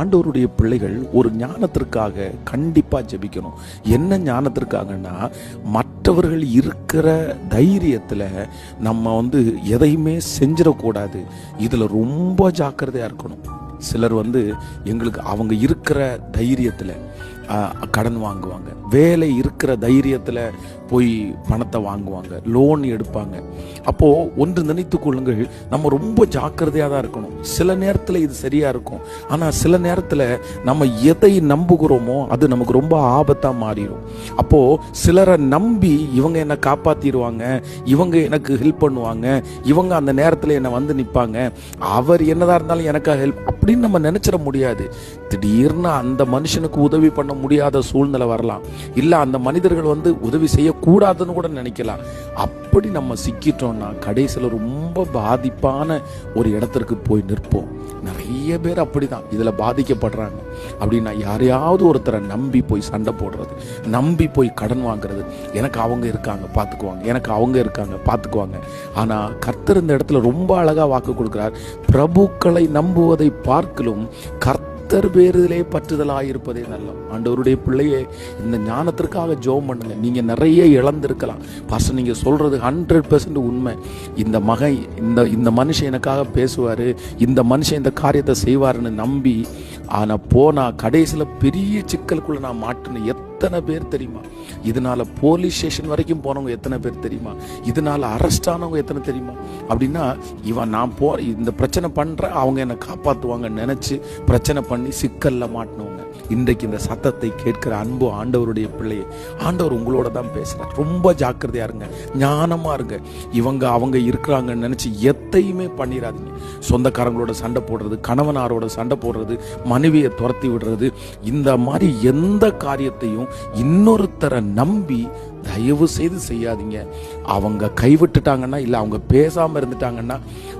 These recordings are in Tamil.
ஆண்டவருடைய பிள்ளைகள் ஒரு ஞானத்திற்காக கண்டிப்பாக ஜெபிக்கணும். என்ன ஞானத்திற்காகன்னா மற்றவர்கள் இருக்கிற தைரியத்தில் நம்ம வந்து எதையுமே செஞ்சிடக்கூடாது. இதில் ரொம்ப ஜாக்கிரதையாக இருக்கணும். சிலர் வந்து எங்களுக்கு அவங்க இருக்கிற தைரியத்தில் கடன் வாங்குவாங்க. வேலை இருக்கிற தைரியத்தில் போய் பணத்தை வாங்குவாங்க லோன் எடுப்பாங்க. அப்போது ஒன்று நினைத்து கொள்ளுங்கள் நம்ம ரொம்ப ஜாக்கிரதையாக தான் இருக்கணும். சில நேரத்தில் இது சரியாக இருக்கும். ஆனால் சில நேரத்தில் நம்ம எதை நம்புகிறோமோ அது நமக்கு ரொம்ப ஆபத்தாக மாறிடும். அப்போது சிலரை நம்பி இவங்க என்னை காப்பாற்றிடுவாங்க இவங்க எனக்கு ஹெல்ப் பண்ணுவாங்க இவங்க அந்த நேரத்தில் என்னை வந்து நிற்பாங்க அவர் என்னதாக இருந்தாலும் எனக்காக ஹெல்ப் அப்படின்னு நம்ம நினச்சிட முடியாது. திடீர்னு அந்த மனுஷனுக்கு உதவி பண்ண முடியாத சூழ்நிலை வரலாம். இல்லை அந்த மனிதர்கள் வந்து உதவி செய்யக்கூடாதுன்னு கூட நினைக்கலாம். அப்படி நம்ம சிக்கிட்டோம்னா கடைசியில் ரொம்ப பாதிப்பான ஒரு இடத்திற்கு போய் நிற்போம். நிறைய பேர் அப்படிதான் இதுல பாதிக்கப்படுறாங்க. அப்படின்னா யாரையாவது ஒருத்தரை நம்பி போய் சண்டை போடுறது நம்பி போய் கடன் வாங்குறது எனக்கு அவங்க இருக்காங்க பார்த்துக்குவாங்க எனக்கு அவங்க இருக்காங்க பார்த்துக்குவாங்க ஆனா கர்த்தர் இந்த இடத்துல ரொம்ப அழகா வாக்கு கொடுக்குறார். பிரபுக்களை நம்புவதை பார்க்கலும் கர்த்தர் பேரிலே பற்றுதலாக இருப்பதே ஆண்டவருடைய பிள்ளையே இந்த ஞானத்திற்காக ஜோம் பண்ணுங்க. நீங்கள் நிறைய இழந்திருக்கலாம். பாஸ்டர் நீங்கள் சொல்கிறது ஹண்ட்ரட் உண்மை. இந்த மகன் இந்த இந்த மனுஷன் எனக்காக பேசுவார். இந்த மனுஷன் இந்த காரியத்தை செய்வாருன்னு நம்பி ஆனால் போனால் கடைசியில் பெரிய சிக்கலுக்குள்ளே நான் மாட்டின எத்தனை பேர் தெரியுமா? இதனால் போலீஸ் ஸ்டேஷன் வரைக்கும் போனவங்க எத்தனை பேர் தெரியுமா? இதனால் அரெஸ்ட் ஆனவங்க எத்தனை தெரியுமா? அப்படின்னா இவன் நான் போ இந்த பிரச்சனை பண்ணுறேன் அவங்க என்னை காப்பாற்றுவாங்கன்னு நினச்சி பிரச்சனை பண்ணி சிக்கலில் மாட்டினவங்க இன்றைக்கு இந்த சத்தத்தை கேட்கிற அன்பு ஆண்டவருடைய பிள்ளையை ஆண்டவர் உங்களோட தான் பேசுகிறார் ரொம்ப ஜாக்கிரதையா இருங்க ஞானமா இருங்க. இவங்க அவங்க இருக்கிறாங்கன்னு நினைச்சு எத்தையுமே பண்ணிடாதீங்க சொந்தக்காரங்களோட சண்டை போடுறது கணவனாரோட சண்டை போடுறது மனைவியை துரத்தி விடுறது இந்த மாதிரி எந்த காரியத்தையும் இன்னொருத்தரை நம்பி தயவு செய்து செய்யாதீங்க. அவங்க கைவிட்டுட்டாங்கன்னா இல்லை அவங்க பேசாமல் இருந்துட்டாங்கன்னா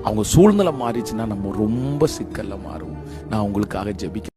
அவங்க சூழ்நிலை மாறிச்சுன்னா நம்ம ரொம்ப சிக்கலில் மாறுவோம். நான் உங்களுக்காக ஜெபிக்க